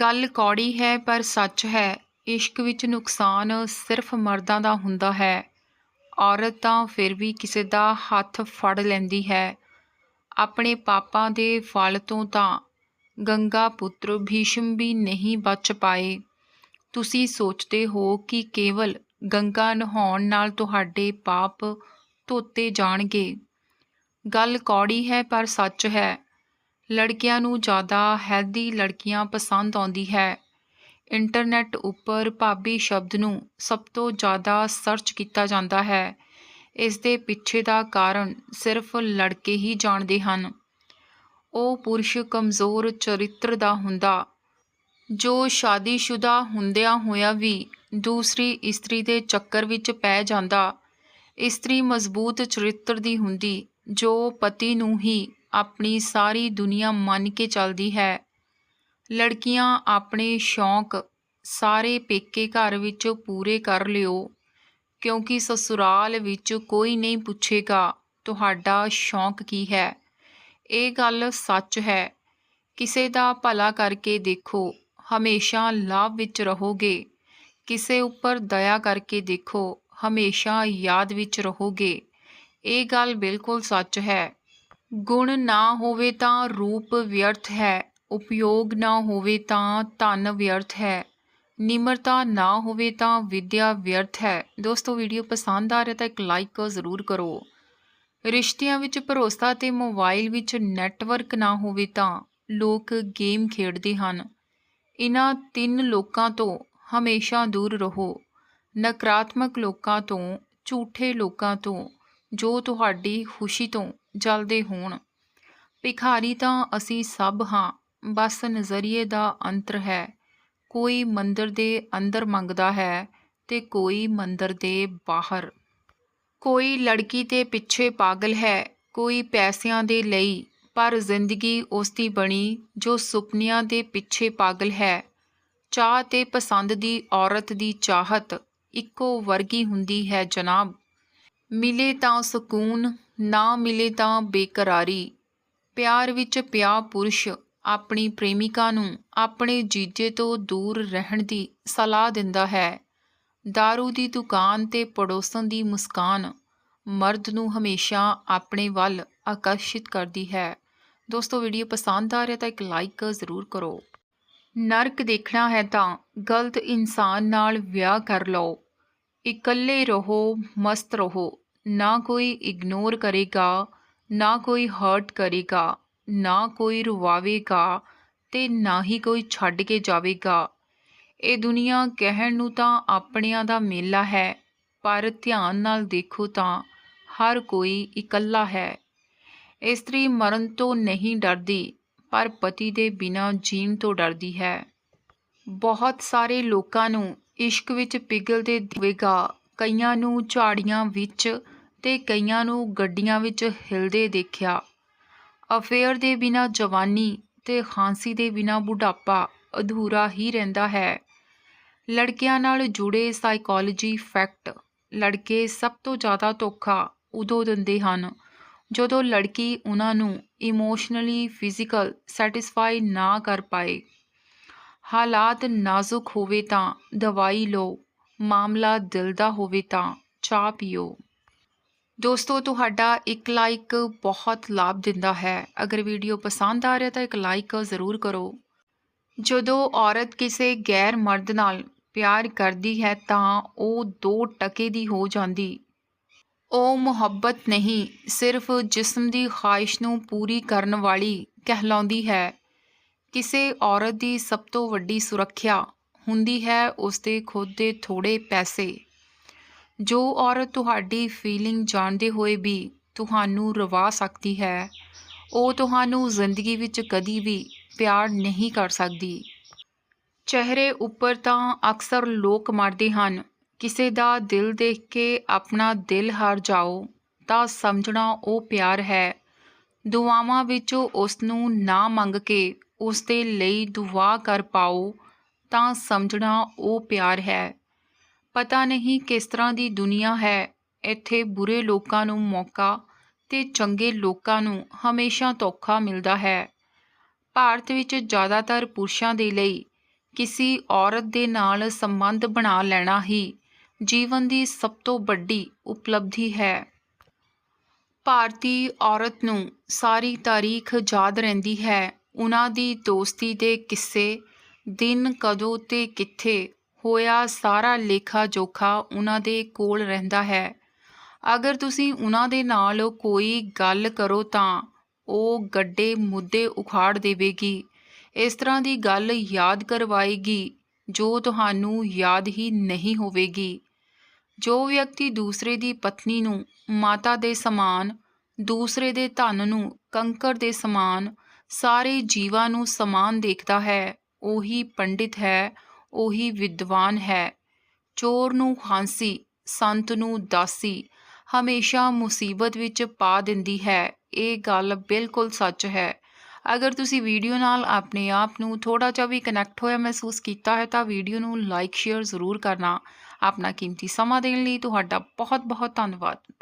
ਗੱਲ ਕੌੜੀ ਹੈ, ਪਰ ਸੱਚ ਹੈ। ਇਸ਼ਕ ਵਿੱਚ ਨੁਕਸਾਨ ਸਿਰਫ ਮਰਦਾਂ ਦਾ ਹੁੰਦਾ ਹੈ। ਔਰਤ ਤਾਂ ਫਿਰ ਵੀ ਕਿਸੇ ਦਾ ਹੱਥ ਫੜ ਲੈਂਦੀ ਹੈ। ਆਪਣੇ ਪਾਪਾਂ ਦੇ ਫਲ ਤੋਂ ਤਾਂ ਗੰਗਾ ਪੁੱਤਰ ਭੀਸ਼ਮ ਵੀ ਨਹੀਂ ਬਚ ਪਾਏ। ਤੁਸੀਂ ਸੋਚਦੇ ਹੋ ਕਿ ਕੇਵਲ ਗੰਗਾ ਨਹਾਉਣ ਨਾਲ ਤੁਹਾਡੇ ਪਾਪ ਧੋਤੇ ਜਾਣਗੇ। ਗੱਲ ਕੌੜੀ ਹੈ, ਪਰ ਸੱਚ ਹੈ। ਲੜਕਿਆਂ ਨੂੰ ਜ਼ਿਆਦਾ ਹੈਲਦੀ ਲੜਕੀਆਂ ਪਸੰਦ ਆਉਂਦੀ ਹੈ। ਇੰਟਰਨੈਟ ਉੱਪਰ ਭਾਬੀ ਸ਼ਬਦ ਨੂੰ ਸਭ ਤੋਂ ਜ਼ਿਆਦਾ ਸਰਚ ਕੀਤਾ ਜਾਂਦਾ ਹੈ। ਇਸ ਦੇ ਪਿੱਛੇ ਦਾ ਕਾਰਨ ਸਿਰਫ ਲੜਕੇ ਹੀ ਜਾਣਦੇ ਹਨ। ਉਹ ਪੁਰਸ਼ ਕਮਜ਼ੋਰ ਚਰਿੱਤਰ ਦਾ ਹੁੰਦਾ, ਜੋ ਸ਼ਾਦੀशुदा ਹੁੰਦਿਆਂ ਹੋਇਆ ਵੀ ਦੂਸਰੀ ਇਸਤਰੀ ਦੇ ਚੱਕਰ ਵਿੱਚ ਪੈ ਜਾਂਦਾ। ਇਸਤਰੀ ਮਜ਼ਬੂਤ ਚਰਿੱਤਰ ਦੀ ਹੁੰਦੀ, ਜੋ ਪਤੀ ਨੂੰ ਹੀ ਆਪਣੀ ਸਾਰੀ ਦੁਨੀਆ ਮੰਨ ਕੇ ਚੱਲਦੀ ਹੈ। ਲੜਕੀਆਂ ਆਪਣੇ ਸ਼ੌਂਕ ਸਾਰੇ ਪੇਕੇ ਘਰ ਵਿੱਚ ਪੂਰੇ ਕਰ ਲਿਓ, ਕਿਉਂਕਿ ਸਸੁਰਾਲ ਵਿੱਚ ਕੋਈ ਨਹੀਂ ਪੁੱਛੇਗਾ, ਤੁਹਾਡਾ ਸ਼ੌਂਕ ਕੀ ਹੈ? ਇਹ ਗੱਲ ਸੱਚ ਹੈ। ਕਿਸੇ ਦਾ ਭਲਾ ਕਰਕੇ ਦੇਖੋ, ਹਮੇਸ਼ਾ ਲਾਭ ਵਿੱਚ ਰਹੋਗੇ। ਕਿਸੇ ਉੱਪਰ ਦਇਆ ਕਰਕੇ ਦੇਖੋ, ਹਮੇਸ਼ਾ ਯਾਦ ਵਿੱਚ ਰਹੋਗੇ। ਇਹ ਗੱਲ ਬਿਲਕੁਲ ਸੱਚ ਹੈ। ਗੁਣ ਨਾ ਹੋਵੇ ਤਾਂ ਰੂਪ ਵਿਅਰਥ ਹੈ, ਉਪਯੋਗ ਨਾ ਹੋਵੇ ਤਾਂ ਧਨ ਵਿਅਰਥ ਹੈ, ਨਿਮਰਤਾ ਨਾ ਹੋਵੇ ਤਾਂ ਵਿਦਿਆ ਵਿਅਰਥ ਹੈ। ਦੋਸਤੋ ਵੀਡੀਓ ਪਸੰਦ ਆ ਰਿਹਾ ਤਾਂ ਇੱਕ ਲਾਈਕ ਜ਼ਰੂਰ ਕਰੋ। ਰਿਸ਼ਤਿਆਂ ਵਿੱਚ ਭਰੋਸਾ ਤੇ ਮੋਬਾਈਲ ਵਿੱਚ ਨੈਟਵਰਕ ਨਾ ਹੋਵੇ ਤਾਂ ਲੋਕ ਗੇਮ ਖੇਡਦੇ ਹਨ। ਇਹਨਾਂ ਤਿੰਨ ਲੋਕਾਂ ਤੋਂ ਹਮੇਸ਼ਾ ਦੂਰ ਰਹੋ। ਨਕਾਰਾਤਮਕ ਲੋਕਾਂ ਤੋਂ, ਝੂਠੇ ਲੋਕਾਂ ਤੋਂ ਜੋ ਤੁਹਾਡੀ ਖੁਸ਼ੀ ਤੋਂ ਜਲਦੇ ਹੋਣ। ਭਿਖਾਰੀ ਤਾਂ ਅਸੀਂ ਸਭ ਹਾਂ, ਬਸ ਨਜ਼ਰੀਏ ਦਾ ਅੰਤਰ ਹੈ। ਕੋਈ ਮੰਦਰ ਦੇ ਅੰਦਰ ਮੰਗਦਾ ਹੈ ਤੇ ਕੋਈ ਮੰਦਰ ਦੇ ਬਾਹਰ। ਕੋਈ ਲੜਕੀ ਦੇ ਪਿੱਛੇ ਪਾਗਲ ਹੈ, ਕੋਈ ਪੈਸਿਆਂ ਦੇ ਲਈ, ਪਰ ਜ਼ਿੰਦਗੀ ਉਸ ਦੀ ਬਣੀ ਜੋ ਸੁਪਨਿਆਂ ਦੇ ਪਿੱਛੇ ਪਾਗਲ ਹੈ। ਚਾਹ ਤੇ ਪਸੰਦ ਦੀ ਔਰਤ ਦੀ ਚਾਹਤ ਇੱਕੋ ਵਰਗੀ ਹੁੰਦੀ ਹੈ ਜਨਾਬ। ਮਿਲੇ ਤਾਂ ਸਕੂਨ, ਨਾ ਮਿਲੇ ਤਾਂ ਬੇਕਰਾਰੀ। ਪਿਆਰ ਵਿੱਚ ਪਿਆ ਪੁਰਸ਼ ਆਪਣੀ ਪ੍ਰੇਮਿਕਾ ਨੂੰ ਆਪਣੇ ਜੀਜੇ ਤੋਂ ਦੂਰ ਰਹਿਣ ਦੀ ਸਲਾਹ ਦਿੰਦਾ ਹੈ। दारू ਦੀ ਦੁਕਾਨ ਤੇ ਪੜੋਸਣ ਦੀ ਮੁਸਕਾਨ ਮਰਦ ਨੂੰ ਹਮੇਸ਼ਾ ਆਪਣੇ ਵੱਲ ਆਕਰਸ਼ਿਤ ਕਰਦੀ ਹੈ। ਦੋਸਤੋ, ਵੀਡੀਓ ਪਸੰਦ ਆ ਰਿਹਾ ਤਾਂ ਇੱਕ ਲਾਈਕ ਜ਼ਰੂਰ ਕਰੋ। ਨਰਕ ਦੇਖਣਾ ਹੈ ਤਾਂ ਗਲਤ ਇਨਸਾਨ ਨਾਲ ਵਿਆਹ ਕਰ ਲਓ। ਇਕੱਲੇ ਰਹੋ, ਮਸਤ ਰਹੋ। ਨਾ ਕੋਈ ਇਗਨੋਰ ਕਰੇਗਾ, ਨਾ ਕੋਈ ਹਰਟ ਕਰੇਗਾ, ਨਾ ਕੋਈ ਰਵਾਵੇਗਾ ਤੇ ਨਾ ਹੀ ਕੋਈ ਛੱਡ ਕੇ ਜਾਵੇਗਾ। ਇਹ ਦੁਨੀਆ ਕਹਿਣ ਨੂੰ ਤਾਂ ਆਪਣਿਆਂ ਦਾ ਮੇਲਾ ਹੈ, ਪਰ ਧਿਆਨ ਨਾਲ ਦੇਖੋ ਤਾਂ ਹਰ ਕੋਈ ਇਕੱਲਾ ਹੈ। ਇਸਤਰੀ ਮਰਨ ਤੋਂ ਨਹੀਂ ਡਰਦੀ, ਪਰ ਪਤੀ ਦੇ ਬਿਨਾਂ ਜੀਣ ਤੋਂ ਡਰਦੀ ਹੈ। ਬਹੁਤ ਸਾਰੇ ਲੋਕਾਂ ਨੂੰ ਇਸ਼ਕ ਵਿੱਚ ਪਿਘਲਦੇ ਦੇਵੇਗਾ। ਕਈਆਂ ਨੂੰ ਝਾੜੀਆਂ ਵਿੱਚ ਤੇ ਕਈਆਂ ਨੂੰ ਗੱਡੀਆਂ ਵਿੱਚ ਹਿਲਦੇ ਦੇਖਿਆ। ਅਫੇਅਰ ਦੇ ਬਿਨਾ ਜਵਾਨੀ ਤੇ ਖਾਂਸੀ ਦੇ ਬਿਨਾ ਬੁਢਾਪਾ ਅਧੂਰਾ ਹੀ ਰਹਿੰਦਾ ਹੈ। ਲੜਕਿਆਂ ਨਾਲ ਜੁੜੇ ਸਾਈਕੋਲੋਜੀ ਫੈਕਟ ਲੜਕੇ ਸਭ ਤੋਂ ਜ਼ਿਆਦਾ ਧੋਖਾ ਉਦੋਂ ਦਿੰਦੇ ਹਨ ਜਦੋਂ ਲੜਕੀ ਉਹਨਾਂ ਨੂੰ ਇਮੋਸ਼ਨਲੀ, ਫਿਜ਼ੀਕਲ ਸੈਟੀਸਫਾਈ ਨਾ ਕਰ ਪਾਏ। ਹਾਲਾਤ ਨਾਜ਼ੁਕ ਹੋਵੇ ਤਾਂ ਦਵਾਈ ਲਓ, ਮਾਮਲਾ ਦਿਲ ਦਾ ਹੋਵੇ ਤਾਂ ਚਾਹ ਪੀਓ। ਦੋਸਤੋ, ਤੁਹਾਡਾ ਇੱਕ ਲਾਈਕ ਬਹੁਤ ਲਾਭ ਦਿੰਦਾ ਹੈ। ਅਗਰ ਵੀਡੀਓ ਪਸੰਦ ਆ ਰਿਹਾ ਤਾਂ ਇੱਕ ਲਾਈਕ ਜ਼ਰੂਰ ਕਰੋ। ਜਦੋਂ ਔਰਤ ਕਿਸੇ ਗੈਰ ਮਰਦ ਨਾਲ ਪਿਆਰ ਕਰਦੀ ਹੈ ਤਾਂ ਉਹ ਦੋ ਟਕੇ ਦੀ ਹੋ ਜਾਂਦੀ। ਉਹ ਮੁਹੱਬਤ ਨਹੀਂ, ਸਿਰਫ ਜਿਸਮ ਦੀ ਖਾਹਿਸ਼ ਨੂੰ ਪੂਰੀ ਕਰਨ ਵਾਲੀ ਕਹਿਲਾਉਂਦੀ ਹੈ। ਕਿਸੇ ਔਰਤ ਦੀ ਸਭ ਤੋਂ ਵੱਡੀ ਸੁਰੱਖਿਆ ਹੁੰਦੀ ਹੈ ਉਸ ਦੇ ਖੁਦ ਦੇ ਥੋੜੇ ਪੈਸੇ। ਜੋ ਔਰਤ ਤੁਹਾਡੀ ਫੀਲਿੰਗ ਜਾਣਦੇ ਹੋਏ ਵੀ ਤੁਹਾਨੂੰ ਰਵਾ ਸਕਦੀ ਹੈ, ਉਹ ਤੁਹਾਨੂੰ ਜ਼ਿੰਦਗੀ ਵਿੱਚ ਕਦੀ ਵੀ ਪਿਆਰ ਨਹੀਂ ਕਰ ਸਕਦੀ। ਚਿਹਰੇ ਉੱਪਰ ਤਾਂ ਅਕਸਰ ਲੋਕ ਮਰਦੇ ਹਨ, ਕਿਸੇ ਦਾ ਦਿਲ ਦੇਖ ਕੇ ਆਪਣਾ ਦਿਲ ਹਾਰ ਜਾਓ ਤਾਂ ਸਮਝਣਾ ਉਹ ਪਿਆਰ ਹੈ। ਦੁਆਵਾਂ ਵਿੱਚੋਂ ਉਸ ਨੂੰ ਨਾ ਮੰਗ ਕੇ ਉਸ ਦੇ ਲਈ ਦੁਆ ਕਰ ਪਾਓ, ਤਾਂ ਸਮਝਣਾ ਉਹ ਪਿਆਰ ਹੈ। ਪਤਾ ਨਹੀਂ ਕਿਸ ਤਰ੍ਹਾਂ ਦੀ ਦੁਨੀਆ ਹੈ, ਇੱਥੇ ਬੁਰੇ ਲੋਕਾਂ ਨੂੰ ਮੌਕਾ ਤੇ ਚੰਗੇ ਲੋਕਾਂ ਨੂੰ ਹਮੇਸ਼ਾ ਧੋਖਾ ਮਿਲਦਾ ਹੈ। ਭਾਰਤ ਵਿੱਚ ਜ਼ਿਆਦਾਤਰ ਪੁਰਸ਼ਾਂ ਦੇ ਲਈ ਕਿਸੇ ਔਰਤ ਦੇ ਨਾਲ ਸੰਬੰਧ ਬਣਾ ਲੈਣਾ ਹੀ ਜੀਵਨ ਦੀ ਸਭ ਤੋਂ ਵੱਡੀ ਉਪਲਬਧੀ ਹੈ। ਭਾਰਤੀ ਔਰਤ ਨੂੰ ਸਾਰੀ ਤਾਰੀਖ ਯਾਦ ਰਹਿੰਦੀ ਹੈ ਉਹਨਾਂ ਦੀ ਦੋਸਤੀ ਦੇ ਕਿੱਸੇ, ਦਿਨ ਕਦੋਂ ਤੇ ਕਿੱਥੇ, ਹੋਇਆ ਸਾਰਾ ਲੇਖਾ ਜੋਖਾ ਉਹਨਾਂ ਦੇ ਕੋਲ ਰਹਿੰਦਾ ਹੈ। ਅਗਰ ਤੁਸੀਂ ਉਹਨਾਂ ਦੇ ਨਾਲ ਕੋਈ ਗੱਲ ਕਰੋ ਤਾਂ ਉਹ ਗੱਡੇ ਮੁੱਦੇ ਉਖਾੜ ਦੇਵੇਗੀ। ਇਸ ਤਰ੍ਹਾਂ ਦੀ ਗੱਲ ਯਾਦ ਕਰਵਾਏਗੀ, ਜੋ ਤੁਹਾਨੂੰ ਯਾਦ ਹੀ ਨਹੀਂ ਹੋਵੇਗੀ। ਜੋ ਵਿਅਕਤੀ ਦੂਸਰੇ ਦੀ ਪਤਨੀ ਨੂੰ, ਮਾਤਾ ਦੇ ਸਮਾਨ, ਦੂਸਰੇ ਦੇ ਧਨ ਨੂੰ, ਕੰਕਰ ਦੇ ਸਮਾਨ ਸਾਰੇ ਜੀਵਾਂ ਨੂੰ ਸਮਾਨ ਦੇਖਦਾ ਹੈ, ਉਹੀ ਪੰਡਿਤ ਹੈ, ਉਹੀ ਵਿਦਵਾਨ ਹੈ। ਚੋਰ ਨੂੰ ਹਾਂਸੀ, ਸੰਤ ਨੂੰ ਦਾਸੀ, ਹਮੇਸ਼ਾ ਮੁਸੀਬਤ ਵਿੱਚ ਪਾ ਦਿੰਦੀ ਹੈ। ਇਹ ਗੱਲ ਬਿਲਕੁਲ ਸੱਚ ਹੈ। ਅਗਰ ਤੁਸੀਂ ਵੀਡੀਓ ਨਾਲ ਆਪਣੇ ਆਪ ਨੂੰ ਥੋੜਾ ਜਿਹਾ ਵੀ ਕਨੈਕਟ ਹੋਇਆ ਮਹਿਸੂਸ ਕੀਤਾ ਹੈ, ਤਾਂ ਵੀਡੀਓ ਨੂੰ ਲਾਈਕ ਸ਼ੇਅਰ ਜ਼ਰੂਰ ਕਰਨਾ। ਆਪਣਾ ਕੀਮਤੀ ਸਮਾਂ ਦੇਣ ਲਈ ਤੁਹਾਡਾ ਬਹੁਤ ਬਹੁਤ ਧੰਨਵਾਦ।